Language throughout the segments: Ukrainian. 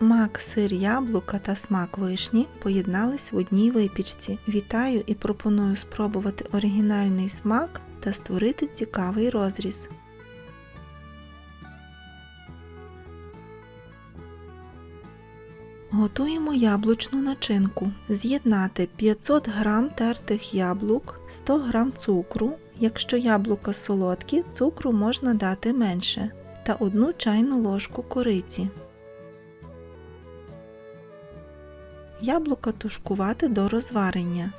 Мак, сир, яблука та смак вишні поєднались в одній випічці. Вітаю і пропоную спробувати оригінальний смак та створити цікавий розріз. Готуємо яблучну начинку. З'єднати 500 г тертих яблук, 100 г цукру. Якщо яблука солодкі, цукру можна дати менше, та 1 чайну ложку кориці. Яблука тушкувати до розварення.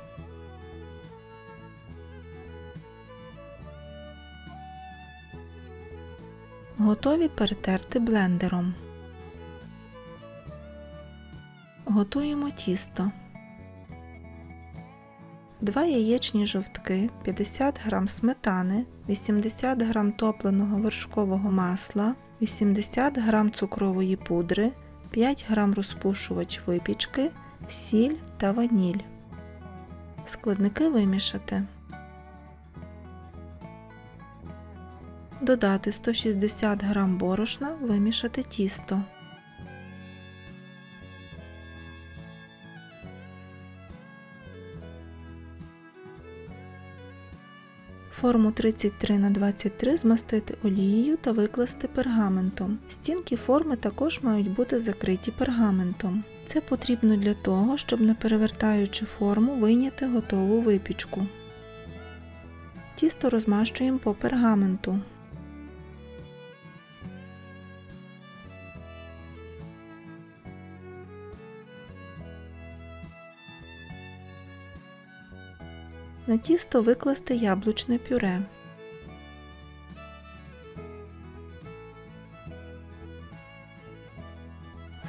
Готові перетерти блендером. Готуємо тісто. 2 яєчні жовтки, 50 г сметани, 80 г топленого вершкового масла, 80 г цукрової пудри, 5 г розпушувач випічки, сіль та ваніль. Складники вимішати. Додати 160 г борошна, вимішати тісто. Форму 33 на 23 змастити олією та викласти пергаментом. Стінки форми також мають бути закриті пергаментом. Це потрібно для того, щоб не перевертаючи форму вийняти готову випічку. Тісто розмащуємо по пергаменту. На тісто викласти яблучне пюре.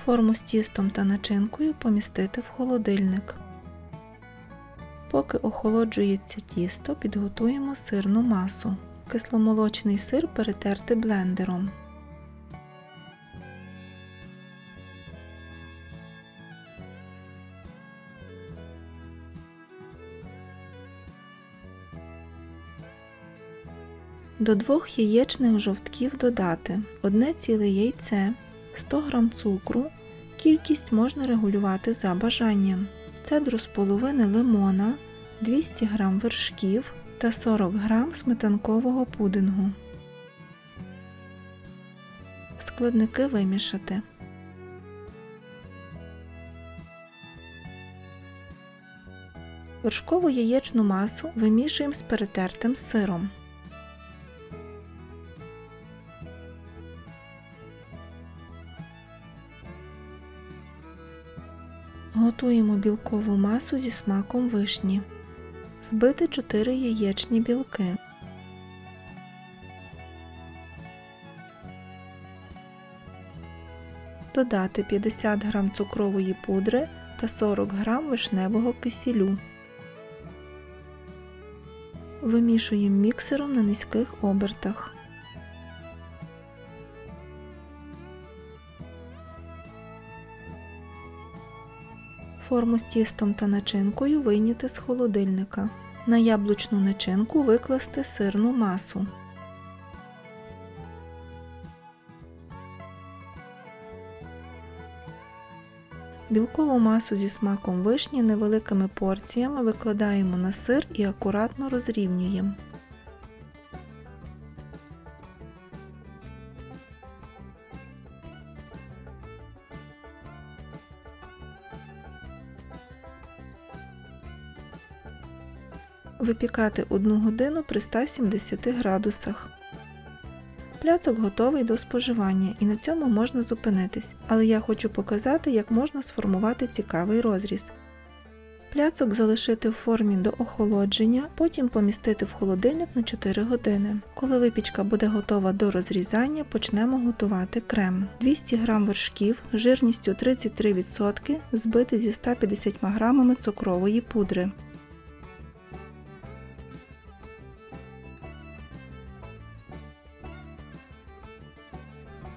Форму з тістом та начинкою помістити в холодильник. Поки охолоджується тісто, підготуємо сирну масу. Кисломолочний сир перетерти блендером. До двох яєчних жовтків додати одне ціле яйце, 100 г цукру, кількість можна регулювати за бажанням, цедру з половини лимона, 200 г вершків та 40 г сметанкового пудингу. Складники вимішати. Вершкову яєчну масу вимішуємо з перетертим сиром. Готуємо білкову масу зі смаком вишні. Збити 4 яєчні білки. Додати 50 г цукрової пудри та 40 г вишневого кисілю. Вимішуємо міксером на низьких обертах. Форму з тістом та начинкою вийняти з холодильника. На яблучну начинку викласти сирну масу. Білкову масу зі смаком вишні невеликими порціями викладаємо на сир і акуратно розрівнюємо. Випікати 1 годину при 170 градусах. Пляцок готовий до споживання і на цьому можна зупинитись, але я хочу показати, як можна сформувати цікавий розріз. Пляцок залишити в формі до охолодження, потім помістити в холодильник на 4 години. Коли випічка буде готова до розрізання, почнемо готувати крем. 200 г вершків жирністю 33% збити зі 150 г цукрової пудри.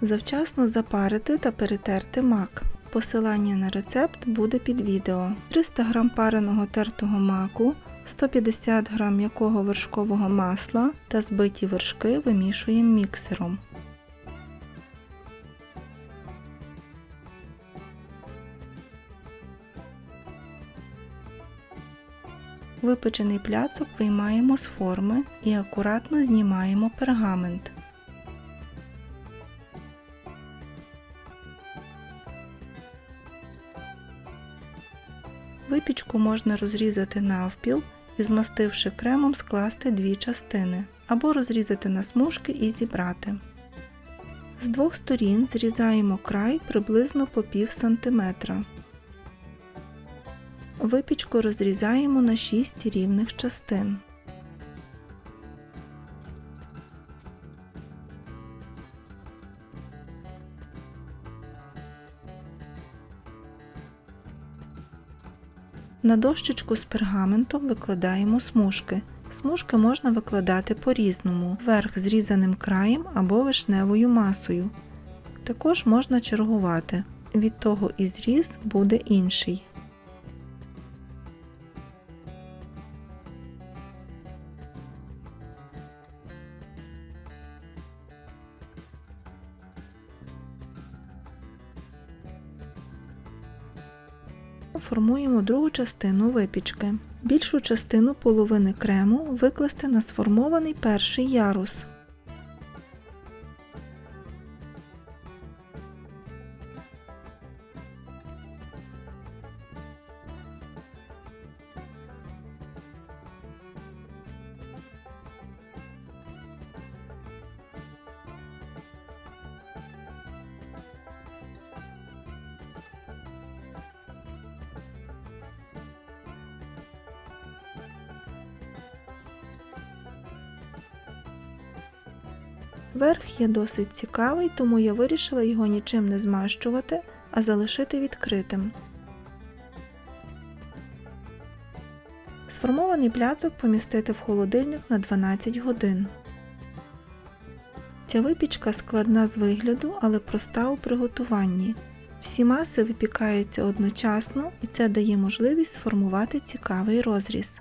Завчасно запарити та перетерти мак. Посилання на рецепт буде під відео. 300 г пареного тертого маку, 150 г м'якого вершкового масла та збиті вершки вимішуємо міксером. Випечений пляцок виймаємо з форми і акуратно знімаємо пергамент. Випічку можна розрізати навпіл і, змастивши кремом, скласти дві частини або розрізати на смужки і зібрати. З двох сторін зрізаємо край приблизно по пів сантиметра. Випічку розрізаємо на 6 рівних частин. На дощечку з пергаментом викладаємо смужки. Смужки можна викладати по-різному, вверх зрізаним краєм або вишневою масою. Також можна чергувати. Від того і зріз буде інший. Формуємо другу частину випічки. Більшу частину половини крему викласти на сформований перший ярус. Верх є досить цікавий, тому я вирішила його нічим не змащувати, а залишити відкритим. Сформований пляцок помістити в холодильник на 12 годин. Ця випічка складна з вигляду, але проста у приготуванні. Всі маси випікаються одночасно і це дає можливість сформувати цікавий розріз.